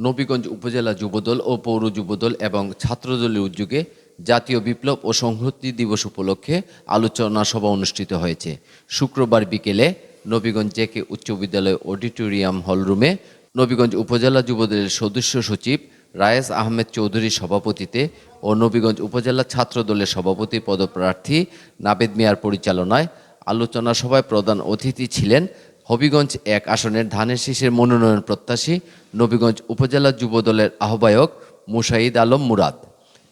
নবীগঞ্জ উপজেলা যুবদল ও পৌর যুবদল এবং ছাত্রদলের উদ্যোগে জাতীয় বিপ্লব ও সংহতি দিবস উপলক্ষে আলোচনা সভা অনুষ্ঠিত হয়েছে। শুক্রবার বিকেলে নবীগঞ্জ জেকে উচ্চ বিদ্যালয় অডিটোরিয়াম হলরুমে নবীগঞ্জ উপজেলা যুবদলের সদস্য সচিব রায়েস আহমেদ চৌধুরীর সভাপতিতে ও নবীগঞ্জ উপজেলা ছাত্র দলের সভাপতি পদপ্রার্থী নাবেদ মিয়ার পরিচালনায় আলোচনা সভায় প্রধান অতিথি ছিলেন হবিগঞ্জ এক আসনের ধানের শীষের মনোনয়ন প্রত্যাশী নবীগঞ্জ উপজেলা যুবদলের আহ্বায়ক মুশাহিদ আলম মুরাদ।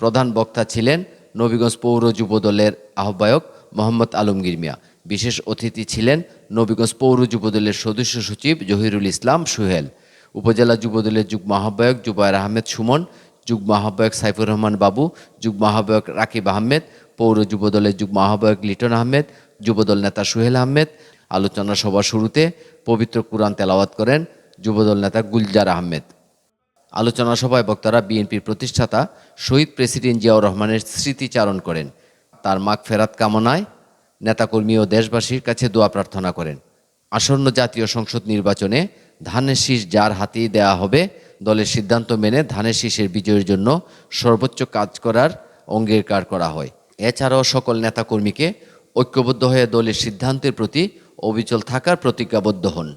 প্রধান বক্তা ছিলেন নবীগঞ্জ পৌর যুবদলের আহ্বায়ক মোহাম্মদ আলমগীর মিয়া। বিশেষ অতিথি ছিলেন নবীগঞ্জ পৌর যুবদলের সদস্য সচিব জহিরুল ইসলাম সুহেল। উপজেলা যুবদলের যুগ্ম আহ্বায়ক জুবায়ের আহমেদ সুমন, যুগ্ম আহ্বায়ক সাইফুর রহমান বাবু, যুগ্ম আহ্বায়ক রাকিব আহমেদ, পৌর যুবদলের যুগ্ম আহ্বায়ক লিটন আহমেদ যুবদল নেতা সুহেল আহমেদ আলোচনা সভা শুরুতে পবিত্র কুরআন তেলাওয়াত করেন যুবদল নেতা গুলজার আহমেদ। আলোচনা সভায় বক্তারা বিএনপির প্রতিষ্ঠাতা শহীদ প্রেসিডেন্ট জিয়াউর রহমানের স্মৃতিচারণ করেন। তার মাগ ফেরাত কামনায় নেতাকর্মী ও দেশবাসীর কাছে দোয়া প্রার্থনা করেন। আসন্ন জাতীয় সংসদ নির্বাচনে ধানের শীষ যার হাতেই দেয়া হবে, দলের সিদ্ধান্ত মেনে ধানের শীষের বিজয়ের জন্য সর্বোচ্চ কাজ করার অঙ্গীকার করা হয়। এছাড়াও সকল নেতাকর্মীকে ঐক্যবদ্ধ হয়ে দলের সিদ্ধান্তের প্রতি অবিচল থাকার প্রতিজ্ঞাবদ্ধ হন।